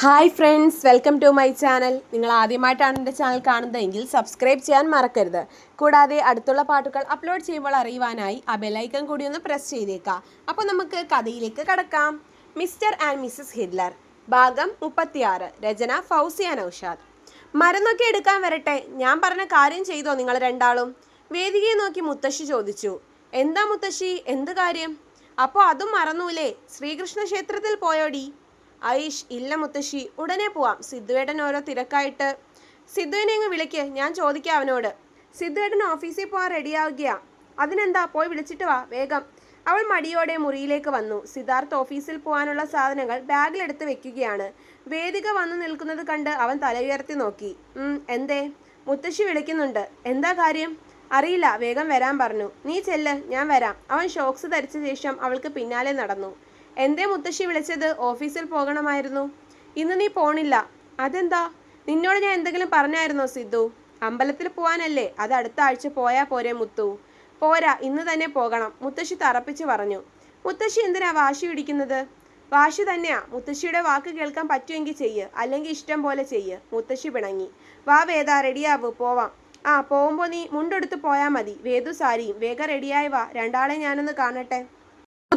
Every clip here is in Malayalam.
Hi friends welcome to my channel. നിങ്ങൾ ആദ്യമായിട്ടാണ് എന്റെ ചാനൽ കാണുന്നതെങ്കിൽ സബ്സ്ക്രൈബ് ചെയ്യാൻ മറക്കരുത്. കൂടാതെ അടുത്തുള്ള പാട്ടുകൾ അപ്ലോഡ് ചെയ്യുമ്പോൾ അറിയുവാനായി ആ ബെലൈക്കൺ കൂടി ഒന്ന് പ്രസ് ചെയ്തേക്കാം. അപ്പോൾ നമുക്ക് കഥയിലേക്ക് കടക്കാം. മിസ്റ്റർ ആൻഡ് മിസ്സസ് ഹിറ്റ്ലർ ഭാഗം മുപ്പത്തിയാറ് രചന ഫൗസിയ നൌഷാദ്. മരുന്നൊക്കെ എടുക്കാൻ വരട്ടെ ഞാൻ പറഞ്ഞ കാര്യം ചെയ്തോ നിങ്ങൾ രണ്ടാളും? വേദികയെ നോക്കി മുത്തശ്ശി ചോദിച്ചു എന്താ മുത്തശ്ശി? എന്ത് കാര്യം? അപ്പോൾ അതും മറന്നൂലേ ശ്രീകൃഷ്ണ ക്ഷേത്രത്തിൽ പോയോടി? ഐഷ് ഇല്ല മുത്തശ്ശി ഉടനെ പോവാം. സിദ്ധുവേട്ടൻ ഓരോ തിരക്കായിട്ട് സിദ്ധുവിനെ അങ്ങ് വിളിക്ക് ഞാൻ ചോദിക്കാം അവനോട്. സിദ്ധുവേട്ടൻ ഓഫീസിൽ പോകാൻ റെഡിയാവുകയാ. അതിനെന്താ പോയി വിളിച്ചിട്ട് വാ വേഗം. അവൾ മടിയോടെ മുറിയിലേക്ക് വന്നു. സിദ്ധാർത്ഥ് ഓഫീസിൽ പോകാനുള്ള സാധനങ്ങൾ ബാഗിലെടുത്ത് വെക്കുകയാണ്. വേദിക വന്നു നിൽക്കുന്നത് കണ്ട് അവൻ തല ഉയർത്തി നോക്കി. "ഉം, എന്തേ? മുത്തശ്ശി വിളിക്കുന്നുണ്ട്. എന്താ കാര്യം? അറിയില്ല വേഗം വരാൻ പറഞ്ഞു. നീ ചെല്ല് ഞാൻ വരാം. അവൻ ഷോക്സ് ധരിച്ച ശേഷം അവൾക്ക് പിന്നാലെ നടന്നു. എന്തേ മുത്തശ്ശി വിളിച്ചത്? ഓഫീസിൽ പോകണമായിരുന്നു. ഇന്ന് നീ പോണില്ല. അതെന്താ? നിന്നോട് ഞാൻ എന്തെങ്കിലും പറഞ്ഞായിരുന്നോ സിദ്ധു? അമ്പലത്തിൽ പോവാനല്ലേ? അത് അടുത്ത ആഴ്ച പോയാ പോരെ മുത്തു. പോരാ ഇന്ന് തന്നെ പോകണം. മുത്തശ്ശി തറപ്പിച്ച് പറഞ്ഞു. മുത്തശ്ശി എന്തിനാ വാശി പിടിക്കുന്നത്? വാശി തന്നെയാ. മുത്തശ്ശിയുടെ വാക്ക് കേൾക്കാൻ പറ്റുമെങ്കിൽ ചെയ്യ്. അല്ലെങ്കിൽ ഇഷ്ടം പോലെ ചെയ്യ്. മുത്തശ്ശി പിണങ്ങി. വാ വേദ റെഡിയാവൂ. പോവാം. ആ പോകുമ്പോൾ നീ മുണ്ടെടുത്ത് പോയാൽ മതി. വേദു സാരിയും. വേഗം റെഡിയായി വാ. രണ്ടാളെ ഞാനൊന്ന് കാണട്ടെ.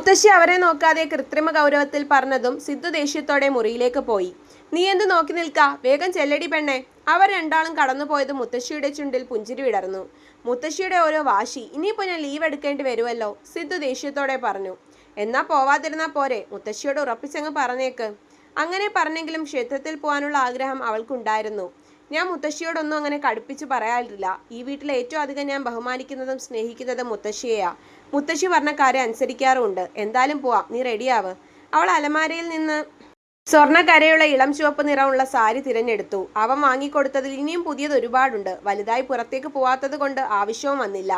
മുത്തശ്ശി അവരെ നോക്കാതെ കൃത്രിമ ഗൗരവത്തിൽ പറഞ്ഞതും സിദ്ധു ദേഷ്യത്തോടെ മുറിയിലേക്ക് പോയി. നീ എന്ത് നോക്കി നിൽക്ക? വേഗം ചെല്ലടി പെണ്ണെ. അവർ രണ്ടാളും കടന്നുപോയത് മുത്തശ്ശിയുടെ ചുണ്ടിൽ പുഞ്ചിരി വിടർന്നു. മുത്തശ്ശിയുടെ ഓരോ വാശി ഇനിയിപ്പോൾ ഞാൻ ലീവ് എടുക്കേണ്ടി വരുമല്ലോ? സിദ്ധു ദേഷ്യത്തോടെ പറഞ്ഞു. എന്നാ പോവാതിരുന്നാ പോരെ മുത്തശ്ശിയോട് ഉറപ്പിച്ചങ്ങ് പറഞ്ഞേക്ക്. അങ്ങനെ പറഞ്ഞെങ്കിലും ക്ഷേത്രത്തിൽ പോകാനുള്ള ആഗ്രഹം അവൾക്കുണ്ടായിരുന്നു. ഞാൻ മുത്തശ്ശിയോടൊന്നും അങ്ങനെ കടുപ്പിച്ച് പറയാറില്ല. ഈ വീട്ടിൽ ഏറ്റവും അധികം ഞാൻ ബഹുമാനിക്കുന്നതും സ്നേഹിക്കുന്നതും മുത്തശ്ശിയെയാ. മുത്തശ്ശി പറഞ്ഞ കാര്യം അനുസരിക്കാറുമുണ്ട്. എന്തായാലും പോവാം. നീ റെഡിയാവ് അവൾ അലമാരയിൽ നിന്ന് സ്വർണക്കരയുള്ള ഇളം ചുവപ്പ് നിറമുള്ള സാരി തിരഞ്ഞെടുത്തു. അവൻ വാങ്ങിക്കൊടുത്തതിൽ ഇനിയും പുതിയത് ഒരുപാടുണ്ട്. വലുതായി പുറത്തേക്ക് പോവാത്തത് കൊണ്ട് ആവശ്യവും വന്നില്ല.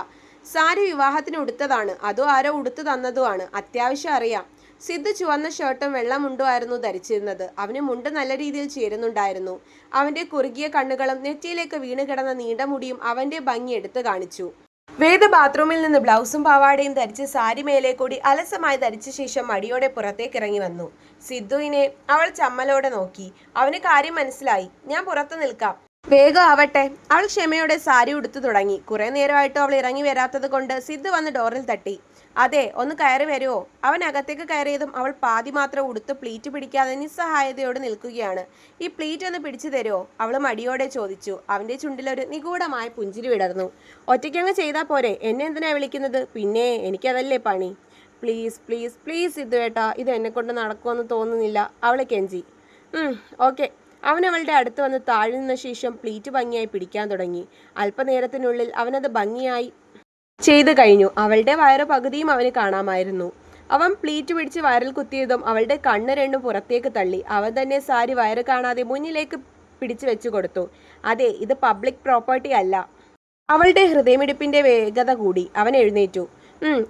സാരി വിവാഹത്തിന് ഉടുത്തതാണ്. അതോ ആരോ ഉടുത്തു തന്നതുമാണ്. അത്യാവശ്യം അറിയാം. സിദ്ധു ചുവന്ന ഷർട്ടും വെള്ള മുണ്ടുമായിരുന്നു ധരിച്ചിരുന്നത്. അവന് മുണ്ട് നല്ല രീതിയിൽ ചേരുന്നുണ്ടായിരുന്നു. അവന്റെ കുറുകിയ കണ്ണുകളും നെറ്റിയിലേക്ക് വീണ് കിടന്ന നീണ്ട മുടിയും അവന്റെ ഭംഗി എടുത്തു കാണിച്ചു. വേദ ബാത്റൂമിൽ നിന്ന് ബ്ലൗസും പാവാടയും ധരിച്ച് സാരി മേലെ കൂടി അലസമായി ധരിച്ച ശേഷം മടിയോടെ പുറത്തേക്ക് ഇറങ്ങി വന്നു. സിദ്ധുവിനെ അവൾ ചമ്മലോടെ നോക്കി. അവന് കാര്യം മനസ്സിലായി. ഞാൻ പുറത്തു നിൽക്കാം. വേഗം ആവട്ടെ. അവൾ ക്ഷമയോടെ സാരി ഉടുത്തു തുടങ്ങി. കുറെ നേരമായിട്ട് അവൾ ഇറങ്ങി വരാത്തത് കൊണ്ട് സിദ്ധു വന്ന് ഡോറിൽ തട്ടി. അതെ ഒന്ന് കയറി വരുമോ അവൻ അകത്തേക്ക് കയറിയതും അവൾ പാതി മാത്രം ഉടുത്ത് പ്ലീറ്റ് പിടിക്കാതെ നിസ്സഹായതയോടെ നിൽക്കുകയാണ്. ഈ പ്ലീറ്റ് ഒന്ന് പിടിച്ചു തരുമോ അവൾ മടിയോടെ ചോദിച്ചു. അവന്റെ ചുണ്ടിലൊരു നിഗൂഢമായ പുഞ്ചിരി വിടർന്നു. ഒറ്റയ്ക്കങ്ങ് ചെയ്താൽ പോരെ? എന്നെ എന്തിനാണ് വിളിക്കുന്നത്? പിന്നെ എനിക്കതല്ലേ പണി. പ്ലീസ് പ്ലീസ് പ്ലീസ് ഇത് കേട്ടാ ഇത് എന്നെ കൊണ്ട് നടക്കുമെന്ന് തോന്നുന്നില്ല. അവളെ കെഞ്ചി. ഓക്കെ അവൻ അവളുടെ അടുത്ത് വന്ന് താഴ്ന്ന ശേഷം പ്ലീറ്റ് ഭംഗിയായി പിടിക്കാൻ തുടങ്ങി. അല്പനേരത്തിനുള്ളിൽ അവനത് ഭംഗിയായി ചെയ്തു കഴിഞ്ഞു. അവളുടെ വയറ് പകുതിയും അവന് കാണാമായിരുന്നു. അവൻ പ്ലീറ്റ് പിടിച്ച് വയറിൽ കുത്തിയതും അവളുടെ കണ്ണ് രണ്ടും പുറത്തേക്ക് തള്ളി. അവൻ തന്നെ സാരി വയറ് കാണാതെ മുന്നിലേക്ക് പിടിച്ചു വെച്ചു കൊടുത്തു. അതെ ഇത് പബ്ലിക് പ്രോപ്പർട്ടി അല്ല. അവളുടെ ഹൃദയമിടിപ്പിന്റെ വേഗത കൂടി. അവൻ എഴുന്നേറ്റു.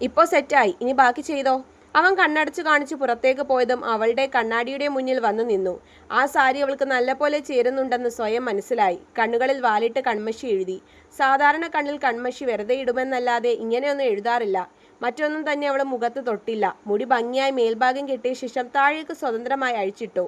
ഇപ്പോൾ സെറ്റായി ഇനി ബാക്കി ചെയ്തോ? അവൻ കണ്ണടച്ചു കാണിച്ച് പുറത്തേക്ക് പോയതും അവളുടെ കണ്ണാടിയുടെ മുന്നിൽ വന്നു നിന്നു. ആ സാരി അവൾക്ക് നല്ലപോലെ ചേരുന്നുണ്ടെന്ന് സ്വയം മനസ്സിലായി. കണ്ണുകളിൽ വാലിട്ട് കൺമഷി എഴുതി. സാധാരണ കണ്ണിൽ കൺമഷി വെറുതെ ഇടുമെന്നല്ലാതെ ഇങ്ങനെയൊന്നും എഴുതാറില്ല. മറ്റൊന്നും തന്നെ അവൾ മുഖത്ത് തൊട്ടില്ല. മുടി ഭംഗിയായി മേൽഭാഗം കെട്ടിയ ശേഷം താഴേക്ക് സ്വതന്ത്രമായി അഴിച്ചിട്ടു.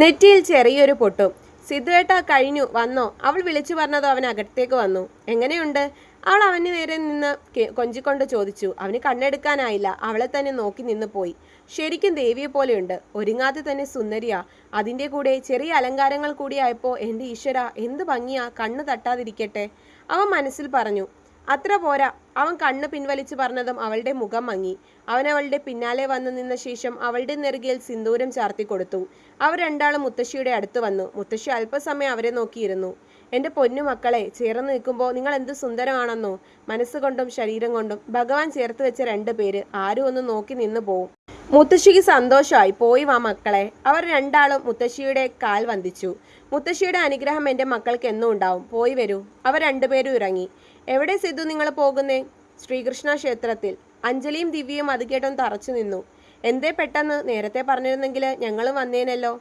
നെറ്റിയിൽ ചെറിയൊരു പൊട്ടും. സിദ്ധുവേട്ട കഴിഞ്ഞു വന്നോ. അവൾ വിളിച്ചു പറഞ്ഞതോ അവൻ അകത്തേക്ക് വന്നു. എങ്ങനെയുണ്ട്? അവൾ അവന് നേരെ നിന്ന് കൊഞ്ചിക്കൊണ്ട് ചോദിച്ചു. അവന് കണ്ണെടുക്കാനായില്ല. അവളെ തന്നെ നോക്കി നിന്ന് പോയി. ശരിക്കും ദേവിയെ പോലെയുണ്ട്. ഒരുങ്ങാതെ തന്നെ സുന്ദരിയാ. അതിന്റെ കൂടെ ചെറിയ അലങ്കാരങ്ങൾ കൂടിയായപ്പോൾ എന്റെ ഈശ്വര എന്ത് ഭംഗിയാ. കണ്ണ് തട്ടാതിരിക്കട്ടെ. അവൻ മനസ്സിൽ പറഞ്ഞു. അത്ര പോരാ. അവൻ കണ്ണ് പിൻവലിച്ചു പറഞ്ഞതും അവളുടെ മുഖം മങ്ങി. അവൻ അവളുടെ പിന്നാലെ വന്നു നിന്ന ശേഷം അവളുടെ നെറുകയിൽ സിന്ദൂരം ചാർത്തി കൊടുത്തു. അവർ രണ്ടാളും മുത്തശ്ശിയുടെ അടുത്ത് വന്നു. മുത്തശ്ശി അല്പസമയം അവരെ നോക്കിയിരുന്നു. എന്റെ പൊന്നു മക്കളെ ചേർന്ന് നിൽക്കുമ്പോൾ നിങ്ങൾ എന്ത് സുന്ദരമാണെന്നോ? മനസ്സുകൊണ്ടും ശരീരം കൊണ്ടും ഭഗവാൻ ചേർത്ത് വെച്ച രണ്ട് പേര് ആരും ഒന്ന് നോക്കി നിന്ന് പോവും. മുത്തശ്ശിക്ക് സന്തോഷമായി പോയി വാ മക്കളെ. അവർ രണ്ടാളും മുത്തശ്ശിയുടെ കാൽ വന്ദിച്ചു. മുത്തശ്ശിയുടെ അനുഗ്രഹം എന്റെ മക്കൾക്ക് എന്നും ഉണ്ടാവും. പോയി വരൂ. അവർ രണ്ടുപേരും ഇറങ്ങി. എവിടെ സിദ്ധു നിങ്ങൾ പോകുന്നേ? ശ്രീകൃഷ്ണ ക്ഷേത്രത്തിൽ. അഞ്ജലിയും ദിവ്യയും അത് കേട്ടും തറച്ചു നിന്നു. എന്തേ പെട്ടെന്ന്? നേരത്തെ പറഞ്ഞിരുന്നെങ്കിൽ ഞങ്ങളും വന്നേനല്ലോ.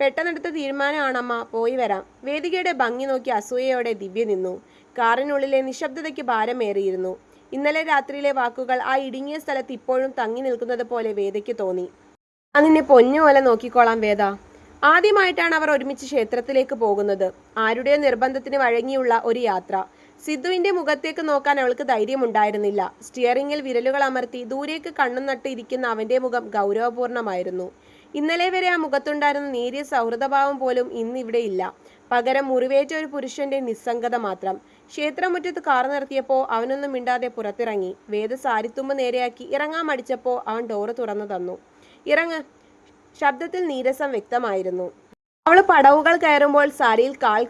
പെട്ടെന്നെടുത്ത തീരുമാനമാണമ്മ. പോയി വരാം. വേദികയുടെ ഭംഗി നോക്കി അസൂയയോടെ ദിവ്യ നിന്നു. കാറിനുള്ളിലെ നിശബ്ദതയ്ക്ക് ഭാരമേറിയിരുന്നു. ഇന്നലെ രാത്രിയിലെ വാക്കുകൾ ആ ഇടുങ്ങിയ സ്ഥലത്ത് ഇപ്പോഴും തങ്ങി നിൽക്കുന്നത് പോലെ വേദയ്ക്ക് തോന്നി. അതിനെ നിന്നെ പൊന്നു പോലെ നോക്കിക്കോളാം വേദ. ആദ്യമായിട്ടാണ് അവർ ഒരുമിച്ച് ക്ഷേത്രത്തിലേക്ക് പോകുന്നത്. ആരുടെയോ നിർബന്ധത്തിന് വഴങ്ങിയുള്ള ഒരു യാത്ര. സിദ്ധുവിന്റെ മുഖത്തേക്ക് നോക്കാൻ അവൾക്ക് ധൈര്യമുണ്ടായിരുന്നില്ല. സ്റ്റിയറിംഗിൽ വിരലുകൾ അമർത്തി ദൂരേക്ക് കണ്ണും നട്ട് ഇരിക്കുന്ന അവന്റെ മുഖം ഗൗരവപൂർണമായിരുന്നു. ഇന്നലെ വരെ ആ മുഖത്തുണ്ടായിരുന്ന നേരിയ സൗഹൃദഭാവം പോലും ഇന്നിവിടെ ഇല്ല. പകരം മുറിവേറ്റ ഒരു പുരുഷന്റെ നിസ്സംഗത മാത്രം. ക്ഷേത്രമുറ്റത്ത് കാർ നിർത്തിയപ്പോൾ അവനൊന്നും മിണ്ടാതെ പുറത്തിറങ്ങി. വേദ സാരിത്തുമ്പ് നേരെയാക്കി ഇറങ്ങാൻ മടിച്ചപ്പോൾ അവൻ ഡോറ് തുറന്നു തന്നു. ഇറങ്ങ്. ശബ്ദത്തിൽ നീരസം വ്യക്തമായിരുന്നു. അവൾ പടവുകൾ കയറുമ്പോൾ സാരിയിൽ കാൽ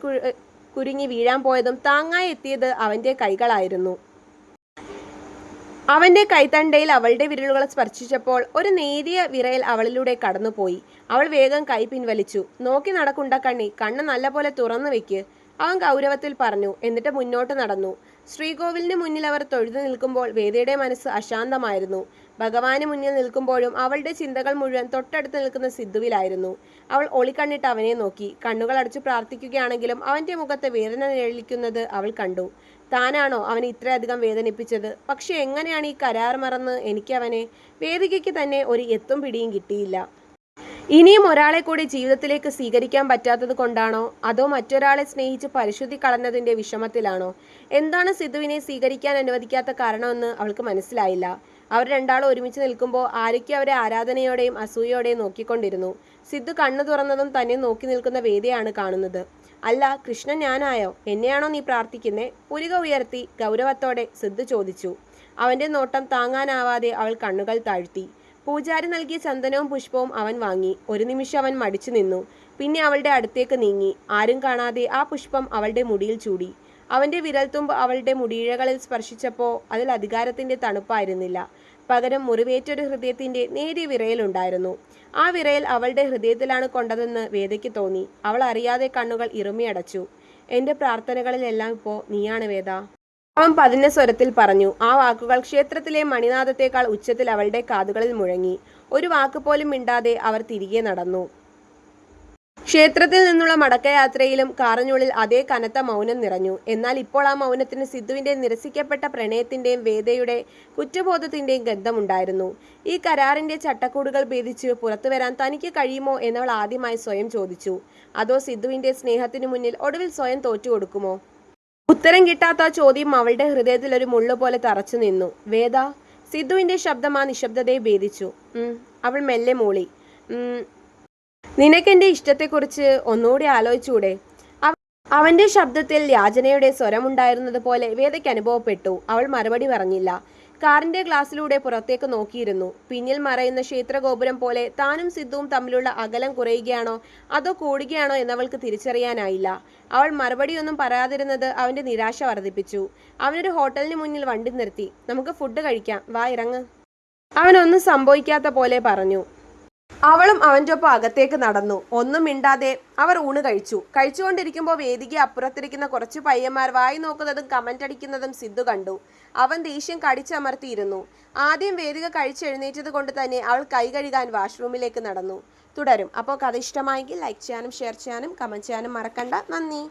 കുരുങ്ങി വീഴാൻ പോയതും താങ്ങായി എത്തിയത് അവന്റെ കൈകളായിരുന്നു. അവന്റെ കൈത്തണ്ടയിൽ അവളുടെ വിരലുകൾ സ്പർശിച്ചപ്പോൾ ഒരു നേരിയ വിറയൽ അവളിലൂടെ കടന്നുപോയി. അവൾ വേഗം കൈ പിൻവലിച്ചു. നോക്കി നടക്കുണ്ട കണ്ണി. കണ്ണ് നല്ലപോലെ തുറന്നു വെക്ക് അവൻ ഗൗരവത്തിൽ പറഞ്ഞു. എന്നിട്ട് മുന്നോട്ട് നടന്നു. ശ്രീകോവിലിന് മുന്നിൽ അവർ തൊഴുതു നിൽക്കുമ്പോൾ വേദയുടെ മനസ്സ് അശാന്തമായിരുന്നു. ഭഗവാന് മുന്നിൽ നിൽക്കുമ്പോഴും അവളുടെ ചിന്തകൾ മുഴുവൻ തൊട്ടടുത്ത് നിൽക്കുന്ന സിദ്ധുവിലായിരുന്നു. അവൾ ഒളിക്കണ്ണിട്ട് അവനെ നോക്കി. കണ്ണുകൾ അടച്ചു പ്രാർത്ഥിക്കുകയാണെങ്കിലും അവന്റെ മുഖത്തെ വേദന നിഴലിക്കുന്നത് അവൾ കണ്ടു. താനാണോ അവനെ ഇത്രയധികം വേദനിപ്പിച്ചത്? പക്ഷെ എങ്ങനെയാണ് ഈ കരാർ മറന്ന് എനിക്ക് അവനെ? വേദികയ്ക്ക് തന്നെ ഒരു എത്തും പിടിയും കിട്ടിയില്ല. ഇനിയും ഒരാളെ കൂടി ജീവിതത്തിലേക്ക് സ്വീകരിക്കാൻ പറ്റാത്തത് കൊണ്ടാണോ? അതോ മറ്റൊരാളെ സ്നേഹിച്ച് പരിശുദ്ധി കളഞ്ഞതിന്റെ വിഷമത്തിലാണോ? എന്താണ് സിധുവിനെ സ്വീകരിക്കാൻ അനുവദിക്കാത്ത കാരണമെന്ന് അവൾക്ക് മനസ്സിലായില്ല. അവർ രണ്ടാളും ഒരുമിച്ച് നിൽക്കുമ്പോൾ ആരൊക്കെ അവരെ ആരാധനയോടെയും അസൂയോടെയും നോക്കിക്കൊണ്ടിരുന്നു. സിദ്ധു കണ്ണു തുറന്നതും തന്നെ നോക്കി നിൽക്കുന്ന വേദിയാണ് കാണുന്നത്. അല്ല കൃഷ്ണൻ ഞാനായോ? എന്നെയാണോ നീ പ്രാർത്ഥിക്കുന്നേ? പുരിക ഉയർത്തി ഗൗരവത്തോടെ സിദ്ധു ചോദിച്ചു. അവന്റെ നോട്ടം താങ്ങാനാവാതെ അവൾ കണ്ണുകൾ താഴ്ത്തി. പൂജാരി നൽകിയ ചന്ദനവും പുഷ്പവും അവൻ വാങ്ങി. ഒരു നിമിഷം അവൻ മടിച്ചു നിന്നു. പിന്നെ അവളുടെ അടുത്തേക്ക് നീങ്ങി. ആരും കാണാതെ ആ പുഷ്പം അവളുടെ മുടിയിൽ ചൂടി. അവന്റെ വിരൽത്തുമ്പ് അവളുടെ മുടിയിഴകളിൽ സ്പർശിച്ചപ്പോൾ അതിൽ അധികാരത്തിന്റെ തണുപ്പായിരുന്നില്ല. പകരം മുറിവേറ്റൊരു ഹൃദയത്തിന്റെ നേരിയ വിറയലുണ്ടായിരുന്നു. ആ വിറയൽ അവളുടെ ഹൃദയത്തിലാണ് കൊണ്ടതെന്ന് വേദയ്ക്ക് തോന്നി. അവൾ അറിയാതെ കണ്ണുകൾ ഇറുമിയടച്ചു എന്റെ പ്രാർത്ഥനകളിലെല്ലാം ഇപ്പോൾ നീയാണ് വേദ. അവൻ പതിഞ്ഞ സ്വരത്തിൽ പറഞ്ഞു ആ വാക്കുകൾ ക്ഷേത്രത്തിലെ മണിനാഥത്തേക്കാൾ ഉച്ചത്തിൽ അവളുടെ കാതുകളിൽ മുഴങ്ങി. ഒരു വാക്ക് പോലും മിണ്ടാതെ അവർ തിരികെ നടന്നു. ക്ഷേത്രത്തിൽ നിന്നുള്ള മടക്കയാത്രയിലും കാറിനുള്ളിൽ അതേ കനത്ത മൗനം നിറഞ്ഞു. എന്നാൽ ഇപ്പോൾ ആ മൗനത്തിന് സിദ്ധുവിന്റെ നിരസിക്കപ്പെട്ട പ്രണയത്തിന്റെയും വേദയുടെ കുറ്റബോധത്തിന്റെയും ഗന്ധമുണ്ടായിരുന്നു. ഈ കരാറിന്റെ ചട്ടക്കൂടുകൾ ഭേദിച്ച് പുറത്തു വരാൻ തനിക്ക് കഴിയുമോ എന്നവൾ ആദ്യമായി സ്വയം ചോദിച്ചു. അതോ സിദ്ധുവിന്റെ സ്നേഹത്തിനു മുന്നിൽ ഒടുവിൽ സ്വയം തോറ്റുകൊടുക്കുമോ? ഉത്തരം കിട്ടാത്ത ആ ചോദ്യം അവളുടെ ഹൃദയത്തിൽ ഒരു മുള്ള പോലെ തറച്ചു നിന്നു. വേദ സിദ്ധുവിന്റെ ശബ്ദം ആ നിശബ്ദതയെ ഭേദിച്ചു. അവൾ മെല്ലെ മൂളി. നിനക്കെന്റെ ഇഷ്ടത്തെക്കുറിച്ച് ഒന്നുകൂടി ആലോചിച്ചൂടെ? അവ- അവന്റെ ശബ്ദത്തിൽ യാചനയുടെ സ്വരമുണ്ടായിരുന്നത് പോലെ വേദയ്ക്ക് അനുഭവപ്പെട്ടു. അവൾ മറുപടി പറഞ്ഞില്ല. കാറിന്റെ ഗ്ലാസ്സിലൂടെ പുറത്തേക്ക് നോക്കിയിരുന്നു. പിന്നിൽ മറയുന്ന ക്ഷേത്രഗോപുരം പോലെ താനും സിദ്ധുവും തമ്മിലുള്ള അകലം കുറയുകയാണോ? അതോ കൂടുകയാണോ എന്നവൾക്ക് തിരിച്ചറിയാനായില്ല. അവൾ മറുപടിയൊന്നും പറയാതിരുന്നത് അവന്റെ നിരാശ വർദ്ധിപ്പിച്ചു. അവനൊരു ഹോട്ടലിന് മുന്നിൽ വണ്ടി നിർത്തി. നമുക്ക് ഫുഡ് കഴിക്കാം. വാ ഇറങ്ങ്. അവനൊന്നും സംഭവിക്കാത്ത പോലെ പറഞ്ഞു. അവളും അവന്റെ ഒപ്പം അകത്തേക്ക് നടന്നു. ഒന്നും മിണ്ടാതെ അവർ ഊണ് കഴിച്ചു. കഴിച്ചുകൊണ്ടിരിക്കുമ്പോൾ വേദിക അപ്പുറത്തിരിക്കുന്ന കുറച്ച് പയ്യന്മാർ വായി നോക്കുന്നതും കമന്റ് അടിക്കുന്നതും സിദ്ധു കണ്ടു. അവൻ ദേഷ്യം കടിച്ചമർത്തിയിരുന്നു. ആദ്യം വേദിക കഴിച്ചെഴുന്നേറ്റത് കൊണ്ട് തന്നെ അവൾ കൈ കഴുകാൻ വാഷ്റൂമിലേക്ക് നടന്നു. തുടരും. അപ്പോൾ കഥ ഇഷ്ടമായെങ്കിൽ ലൈക്ക് ചെയ്യാനും ഷെയർ ചെയ്യാനും കമന്റ് ചെയ്യാനും മറക്കണ്ട. നന്ദി.